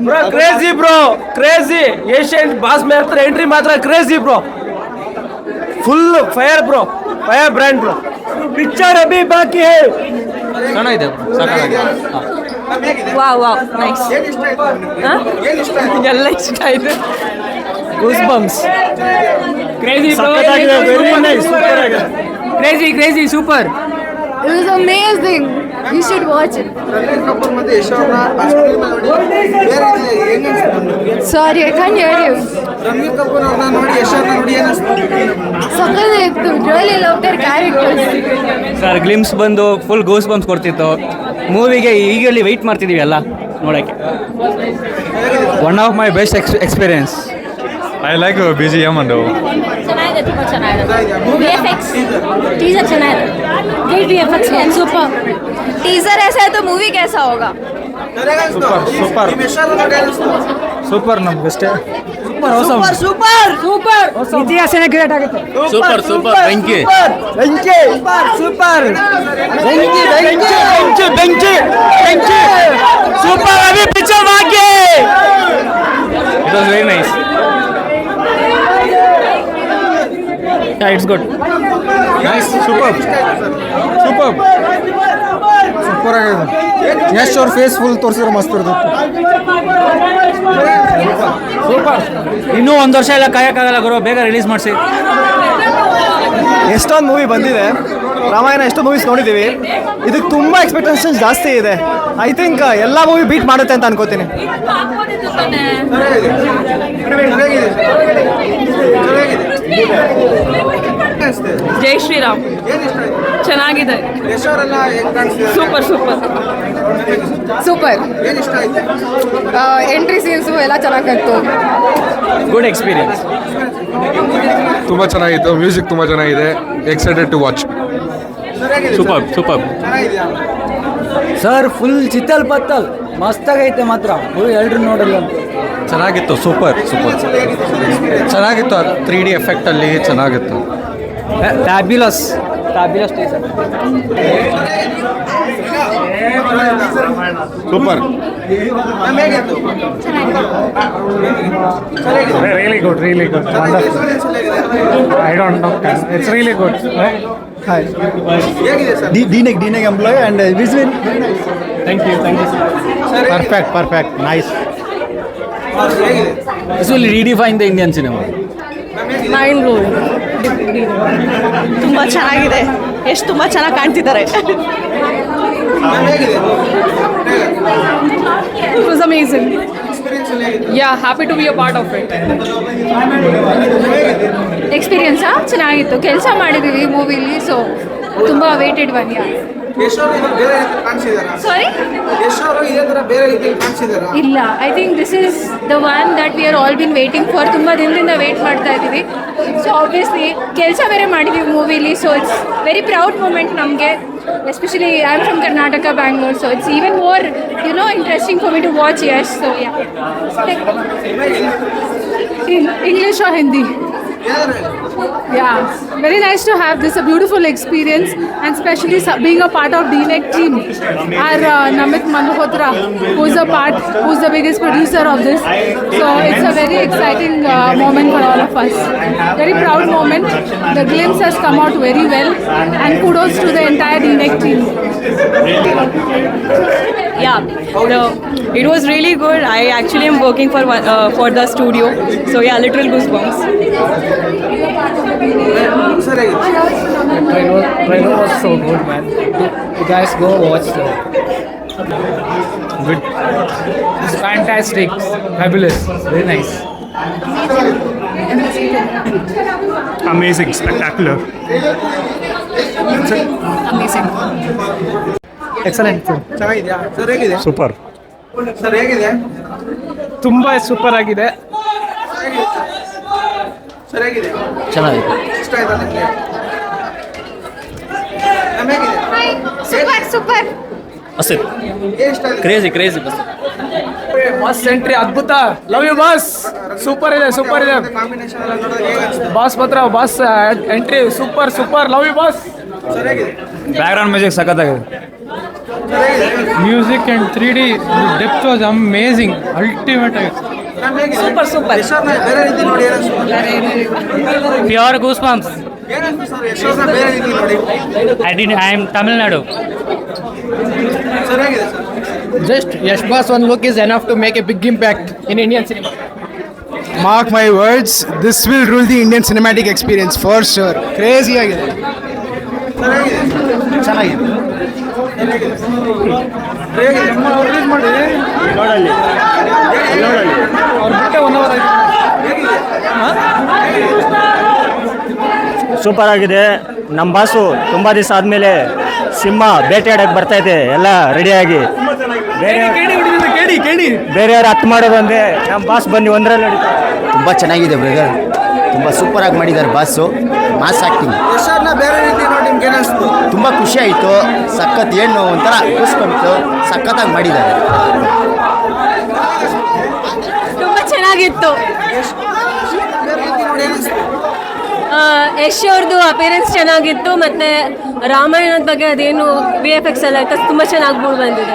Bro crazy bro crazy Asian boss ಮಾತ್ರ entry ಮಾತ್ರ crazy bro full fire bro fire brand bro picture Abhi ಬಾಕಿ ಹೇ. ಚೆನ್ನಾಗಿದೆ wow nice ಎಲ್ಲ ಇಷ್ಟ ಆಯ್ತು. Goose bumps crazy super crazy crazy super it amazing. You should watch it. I can ಮತ್ತೆ you Kapoor ಅವ್ರನ್ನ ನೋಡಿ ಯಶ್ ಅವ್ರನ್ನ ನೋಡಿ really love their characters sir glimpse ಬಂದು ಫುಲ್ ಗೋಸ್ ಬಂಪ್ಸ್ ಕೊಡ್ತಿತ್ತು. ಮೂವಿಗೆ ಈಗಲ್ಲಿ ವೆಯ್ಟ್ ಮಾಡ್ತಿದ್ದೀವಿ ಎಲ್ಲ ನೋಡೋಕ್ಕೆ. One of my best ex experience I like B G M and ಚೆನ್ನಾಗಿದೆ ತುಂಬ ಚೆನ್ನಾಗಿದೆ ವಿ ಎಫ್ ಎಕ್ಸ್ ಟೀಸರ್ ಚೆನ್ನಾಗಿದೆ great V F X super teaser ऐसा है तो मूवी कैसा होगा ಹೇಗ್ ಅನ್ಸ್ತು? ಸೂಪರ್. ನಿಮ್ ಯಶ್ ಅವ್ರನ್ನ ನೋಡಿ ಏನ್ ಅನ್ಸ್ತು? ಸೂಪರ್ ನಮ್ಗೆ ಅಷ್ಟೇ ಇತಿಹಾಸನೇ ಗ್ರೇಟ್ ಆಗುತ್ತೆ ಸೂಪರ್ ಸೂಪರ್ ಬೆಂಕಿ ಬೆಂಕಿ ಸೂಪರ್ ಬೆಂಕಿ ಬೆಂಕಿ ಬೆಂಕಿ ಬೆಂಕಿ ಬೆಂಕಿ ಸೂಪರ್ ಅಭಿ ಪಿಕ್ಚರ್ ಬಾಕಿ it was very nice it's good Nice. Superb. Superb. Super ಆಗಿದೆ. ಎಷ್ಟು ಅವ್ರ ಫೇಸ್ ಫುಲ್ ತೋರಿಸಿದ್ರೆ ಮಸ್ತ್ ಇರ್ತೈತೆ ಇನ್ನೂ ಒಂದು ವರ್ಷ ಎಲ್ಲ ಕಾಯಕ್ಕಾಗಲ್ಲ ಗುರು ಬೇಗ ರಿಲೀಸ್ ಮಾಡಿಸಿ. ಎಷ್ಟೊಂದು ಮೂವಿ ಬಂದಿದೆ. ರಾಮಾಯಣ ಎಷ್ಟೋ ಮೂವೀಸ್ ನೋಡಿದ್ದೀವಿ ಇದಕ್ಕೆ ತುಂಬ ಎಕ್ಸ್ಪೆಕ್ಟೇಷನ್ಸ್ ಜಾಸ್ತಿ ಇದೆ. ಐ ಥಿಂಕ್ ಎಲ್ಲ ಮೂವಿ ಬೀಟ್ ಮಾಡುತ್ತೆ ಅಂತ ಅನ್ಕೋತೀನಿ. ಚೆನ್ನಾಗಿದೆ. ಜೈ ಶ್ರೀರಾಮ್. ಏನ್ ಇಷ್ಟ ಆಯ್ತು? ಚೆನ್ನಾಗಿದೆ. ಸೂಪರ್ ಸೂಪರ್ ಸೂಪರ್ ಏನ್ ಇಷ್ಟ ಆಯ್ತು ಎಂಟ್ರಿ ಸೀನ್ಸು ಎಲ್ಲ ಚೆನ್ನಾಗಿತ್ತು ಗುಡ್ ಎಕ್ಸ್ಪೀರಿಯನ್ಸ್ ತುಂಬ ಚೆನ್ನಾಗಿತ್ತು ಮ್ಯೂಸಿಕ್ ತುಂಬ ಚೆನ್ನಾಗಿದೆ excited to watch super super sir full chital ಪತ್ತಲ್. ಮಸ್ತಾಗೈತೆ ಮಾತ್ರ. ಮೂವಿ ಎಲ್ರು ನೋಡಲ್ಲ ಚೆನ್ನಾಗಿತ್ತು ಸೂಪರ್ ಸೂಪರ್. ಚೆನ್ನಾಗಿತ್ತು ಅದು ತ್ರೀ ಡಿ ಎಫೆಕ್ಟಲ್ಲಿ ಚೆನ್ನಾಗಿತ್ತು. Fabulous fabulous super. Really good really good I don't know it's really good hi sir ಡೀನೆಗ್ ಡೀನೆಗ್ employ and ವಿಸ್ವಿನ್ thank you thank you perfect perfect nice this will redefine the Indian cinema mind blowing ತುಂಬ ಚೆನ್ನಾಗಿದೆ. ಎಷ್ಟು ತುಂಬ ಚೆನ್ನಾಗಿ ಕಾಣ್ತಿದ್ದಾರೆ. It was amazing ya happy to be a part of it ಎಕ್ಸ್ಪೀರಿಯನ್ಸಾ ಚೆನ್ನಾಗಿತ್ತು. ಕೆಲಸ ಮಾಡಿದ್ದೀವಿ ಮೂವಿಲಿ ಸೊ ತುಂಬ ವೇಟೆಡ್ ಒನ್ ಯಾ ಯಶ್ ಅವರು ಇದು ಬೇರೆ ರೀತಿ ಕಾಣಿಸಿದಾರ ಸಾರಿ ಯಶ್ ಅವರು ಇದೇ ತರ ಬೇರೆ ರೀತಿಯಲ್ಲಿ ಕಾಣಿಸಿದಾರ ಇಲ್ಲ I think this is the one that we are all been waiting for ತುಂಬ ದಿನದಿಂದ ವೇಟ್ ಮಾಡ್ತಾ ಇದ್ದೀವಿ ಸೊ ಆಬ್ವಿಯಸ್ಲಿ ಕೆಲಸ ಬೇರೆ ಮಾಡಿದ್ದೀವಿ ಮೂವಿಲಿ so it's very proud moment ನಮಗೆ especially I am from Karnataka Bangalore so it's even more you know interesting for me to watch Yash so yeah English or Hindi? Yeah, very nice to have this, a beautiful experience, and especially being a part of DNEC team. Our uh, Namit Malhotra, who's a part, who's the biggest producer of this. So it's a very exciting uh, moment for all of us. Very proud moment. The glimpse has come out very well, and kudos to the entire DNEC team yeah, the, it was really good. I actually am working for one, uh, for the studio, so yeah, literal goosebumps. Trailer was so good, man. You guys go watch the good. It's fantastic, fabulous, very nice. Amazing, spectacular. Amazing. Excellent ಚೆನ್ನಾಗಿದ್ಯಾ? Sir ಹೇಗಿದೆ? Super sir ಹೇಗಿದೆ? ತುಂಬ super ಆಗಿದೆ. Sir ಹೇಗಿದೆ? ಚೆನ್ನಾಗಿದೆ. ಇಷ್ಟ ಆಯ್ತಾ ನಿಮಗೆ? Super super crazy crazy boss boss entry ಅದ್ಭುತ. ಲವ್ ಯು ಬಾಸ್ ಸೂಪರ್ ಇದೆ ಸೂಪರ್ ಇದೆ. ಬಾಸ್ ಮಾತ್ರ boss entry super super love you boss ಸರಿಯಾಗಿದೆ ಬ್ಯಾಕ್ಗ್ರೌಂಡ್ ಮ್ಯೂಸಿಕ್ ಸಖತ್ತಾಗಿದೆ. Music and three D depth was amazing ultimate ಆಗಿ ಸೂಪರ್ ಸೂಪರ್ ಪ್ಯೂರ್ ಗೂಸ್ ನೋಡಿ I D I am Tamil Nadu just Yash boss one look is enough to make a big impact in Indian impact in Indian cinema. Mark my words this will rule the Indian cinematic experience for sure crazy ಆಗಿದೆ. Super ಆಗಿದೆ. ನಮ್ಮ boss ತುಂಬ ದಿವಸ ಆದಮೇಲೆ ಸಿಂಹ ಬರ್ತಾ ಇದೆ. ಎಲ್ಲ ರೆಡಿಯಾಗಿ ಬೇರೆ ಬೇರೆಯವ್ರು ಹತ್ತು ಮಾಡೋದು ಅಂದ್ರೆ ನಮ್ಮ ಬಾಸ್ ಬನ್ನಿ ಒಂದರಲ್ಲಿ ತುಂಬಾ ತುಂಬ ಚೆನ್ನಾಗಿದೆ ಬ್ರದರ್ ತುಂಬ ಸೂಪರಾಗಿ ಮಾಡಿದ್ದಾರೆ ಬಾಸು. ಮಾಸ್ ಆಕ್ಟಿಂಗ್ ಯಶೋರ್ನ ಬೇರೆ ರೀತಿ ನೋಡಿ ನಿಮ್ಗೆ ಏನಿಸ್ತು? ತುಂಬ ಖುಷಿ ಆಯಿತು. ಸಖತ್ ಏನು ಒಂಥರ ಕೂಸ್ಕೊಂಬಿಟ್ಟು ಸಖತ್ತಾಗಿ ಮಾಡಿದ್ದಾರೆ. ತುಂಬ ಚೆನ್ನಾಗಿತ್ತು. ಯಶ್ ಅವ್ರದ್ದು ಅಪಿಯರೆನ್ಸ್ ಚೆನ್ನಾಗಿತ್ತು ಮತ್ತು ರಾಮಾಯಣದ ಬಗ್ಗೆ ಅದೇನು ವಿ ಎಫ್ ಎಕ್ಸ್ ಎಲ್ಲ ಆಯ್ತು ತುಂಬ ಚೆನ್ನಾಗಿ ಮೂಡ್ ಬಂದಿದೆ.